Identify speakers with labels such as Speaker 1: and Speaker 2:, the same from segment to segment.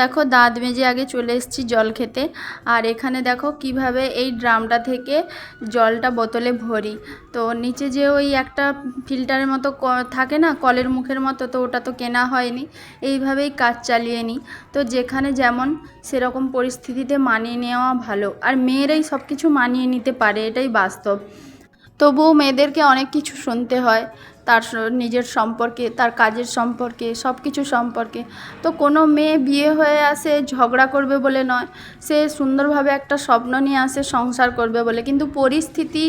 Speaker 1: দেখো দাঁত মেজে আগে চলে এসেছি জল খেতে। আর এখানে দেখো কীভাবে এই ড্রামটা থেকে জলটা বোতলে ভরি। তো নিচে যে ওই একটা ফিল্টারের মতো থাকে না, কলের মুখের মতো, তো ওটা তো কেনা হয়নি। এইভাবেই কাজ চালিয়ে নিই। তো যেখানে যেমন সেরকম পরিস্থিতিতে মানিয়ে নেওয়া ভালো। আর মেয়েরাই সব কিছু মানিয়ে নিতে পারে, এটাই বাস্তব। তবুও মেয়েদেরকে অনেক কিছু শুনতে হয়, তার নিজের সম্পর্কে, তার কাজের সম্পর্কে সব কিছু সম্পর্কে। তো কোনো মেয়ে বিয়ে হয়ে আসে, ঝগড়া করবে বলে নয়, সে সুন্দরভাবে একটা স্বপ্ন নিয়ে আসে, সংসার করবে বলে। কিন্তু পরিস্থিতি,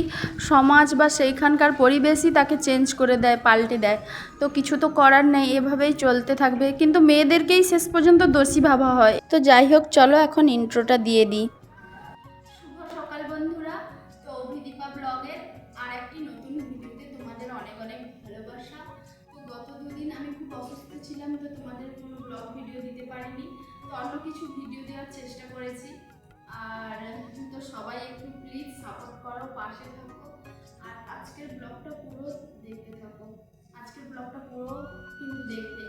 Speaker 1: সমাজ বা সেইখানকার পরিবেশই তাকে চেঞ্জ করে দেয়, পাল্টে দেয়। তো কিছু তো করার নেই, এভাবেই চলতে থাকবে। কিন্তু মেয়েদেরকেই শেষ পর্যন্ত দোষী ভাবা হয়। তো যাই হোক, চলো এখন ইন্ট্রোটা দিয়ে দিই। খুব অসুস্থ ছিলাম তো তোমাদের কোনো ব্লগ ভিডিও দিতে পারিনি। তো অন্য কিছু ভিডিও দেওয়ার চেষ্টা করেছি। আর তো সবাই একটু প্লিজ সাপোর্ট করো, পাশে থাকো। আর আজকের ব্লগটা পুরো দেখতে থাকো। আজকের ব্লগটা পুরো কিন্তু দেখতে।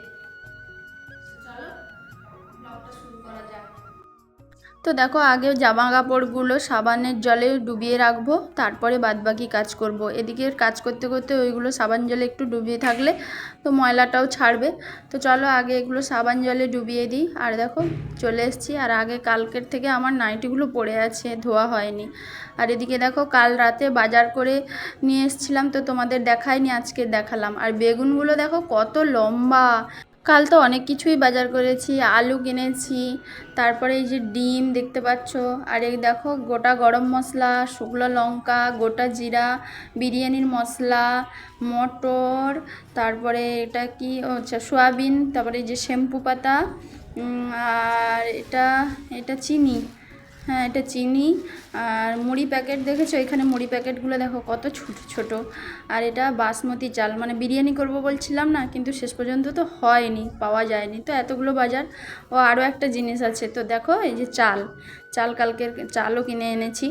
Speaker 1: তো দেখো, আগে জামা কাপড়গুলো সাবানের জলে ডুবিয়ে রাখব, তারপরে বাদবাকি কাজ করব। এদিকে কাজ করতে করতে ওইগুলো সাবান জলে একটু ডুবিয়ে থাকলে তো ময়লাটাও ছাড়বে। তো চলো আগে এগুলো সাবান জলে ডুবিয়ে দিই। আর দেখো, চলে এসেছি। আর আগে কালকের থেকে আমার নাইটিগুলো পড়ে আছে, ধোয়া হয়নি। আর এদিকে দেখো, কাল রাতে বাজার করে নিয়ে এসেছিলাম, তো তোমাদের দেখাইনি, আজকে দেখালাম। আর বেগুনগুলো দেখো, কত লম্বা! কাল তো অনেক কিছুই বাজার করেছি, আলু কিনেছি, তারপরে এই যে ডিম দেখতে পাচ্ছ, আর এই দেখো গোটা গরম মশলা, শুকনো লঙ্কা, গোটা জিরা, বিরিয়ানির মশলা, মটর, তারপরে এটা কি আচ্ছা সোয়াবিন, তারপরে এই যে শ্যাম্পু পাতা আর এটা এটা চিনি হ্যাঁ এটা চিনি আর মুড়ি প্যাকেট দেখেছ? এখানে মুড়ি প্যাকেটগুলো দেখো কত ছোট ছোট। আর এটা বাসমতি চাল মানে বিরিয়ানি করব বলছিলাম না, কিন্তু শেষ পর্যন্ত তো হয়নি, পাওয়া যায়নি। তো এতগুলো বাজার। ও আরও একটা জিনিস আছে, তো দেখো এই যে চাল। চাল কালকের চালও কিনে এনেছি।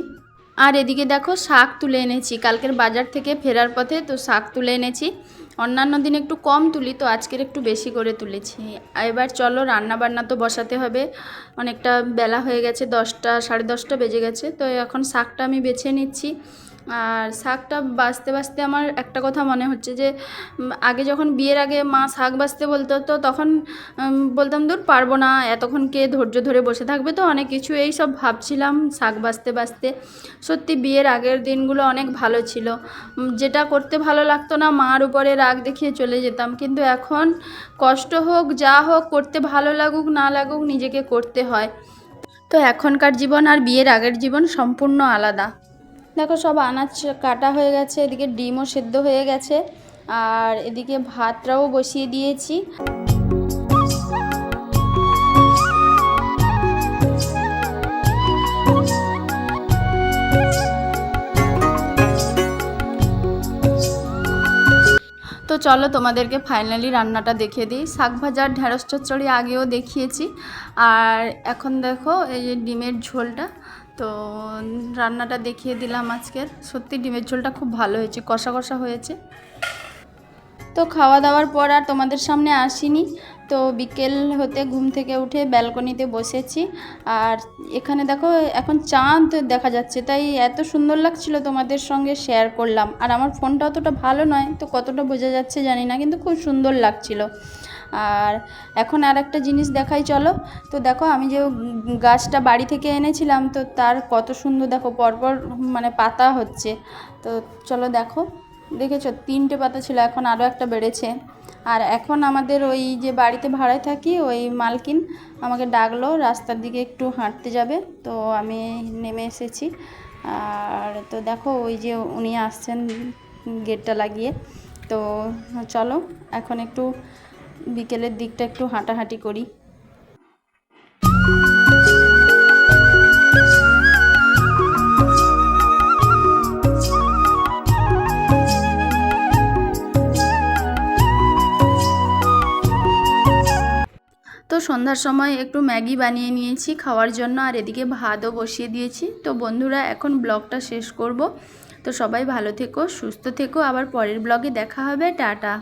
Speaker 1: আর এদিকে দেখো শাক তুলে এনেছি। কালকের বাজার থেকে ফেরার পথে তো শাক তুলে এনেছি। অন্যান্য দিন একটু কম তুলি, তো আজকের একটু বেশি করে তুলেছি। এবার চলো রান্না বান্না তো বসাতে হবে। অনেকটা বেলা হয়ে গেছে, দশটা, সাড়ে দশটা বেজে গেছে, তো এখন শাকটা আমি বেছে নিচ্ছি। আর শাকটা বাছতে বাছতে আমার একটা কথা মনে হচ্ছে যে আগে যখন বিয়ের আগে মা শাক বাছতে বলতো, তো তখন বলতাম, দূর, পারব না। এতক্ষণ কে ধৈর্য ধরে বসে থাকবে তো? অনেক কিছু, এই সব ভাবছিলাম শাক বাছতে বাছতে সত্যি বিয়ের আগের দিনগুলো অনেক ভালো ছিল। যেটা করতে ভালো লাগতো না, মার উপরে রাগ দেখিয়ে চলে যেতাম। কিন্তু এখন কষ্ট হোক, যা হোক, করতে ভালো লাগুক, না লাগুক, নিজেকে করতে হয়। তো এখনকার জীবন আর বিয়ের আগের জীবন সম্পূর্ণ আলাদা। দেখো, সব আনাজ কাটা হয়ে গেছে, এদিকে ডিমও সেদ্ধ হয়ে গেছে, আর এদিকে ভাতটাও বসিয়ে দিয়েছি। তো চলো, তোমাদেরকে ফাইনালি রান্নাটা দেখিয়ে দিই। শাক ভাজার ঢ্যাঁড়স চচ্চড়ি আগেও দেখিয়েছি, আর এখন দেখো, এই যে ডিমের ঝোলটা। তো রান্নাটা দেখিয়ে দিলাম আজকের। সত্যি ডিমের ঝোলটা খুব ভালো হয়েছে, কষা কষা হয়েছে। তো খাওয়া দাওয়ার পর আর তোমাদের সামনে আসিনি। তো বিকেল হতে ঘুম থেকে উঠে ব্যালকনিতে বসেছি। আর এখানে দেখো, এখন চাঁদ দেখা যাচ্ছে, তাই এত সুন্দর লাগছিল তোমাদের সঙ্গে শেয়ার করলাম। আর আমার ফোনটা অতটা ভালো নয়, তো কতটা বোঝা যাচ্ছে জানি না, কিন্তু খুব সুন্দর লাগছিল। আর এখন আর একটা জিনিস দেখাই, চলো। তো দেখো, আমি যে গাছটা বাড়ি থেকে এনেছিলাম, তো তার কত সুন্দর, দেখো, পরপর মানে পাতা হচ্ছে। তো চলো দেখো, দেখেছ, তিনটে পাতা ছিল, এখন আরও একটা বেড়েছে। আর এখন আমাদের ওই যে বাড়িতে ভাড়ায় থাকি, ওই মালকিন আমাকে ডাকলো, রাস্তার দিকে একটু হাঁটতে যাবে। তো আমি নেমে এসেছি। আর তো দেখো, ওই যে উনি আসছেন গেটটা লাগিয়ে। তো চলো, এখন একটু বিকেলের দিকটা একটু হাঁটাহাঁটি করি। তো সন্ধ্যার সময় একটু ম্যাগি বানিয়ে নিয়েছি খাওয়ার জন্য, আর এদিকে ভাতও বসিয়ে দিয়েছি। তো বন্ধুরা, এখন ব্লগটা শেষ করব। তো সবাই ভালো থেকো, সুস্থ থেকো। আবার পরের ব্লগে দেখা হবে। টাটা।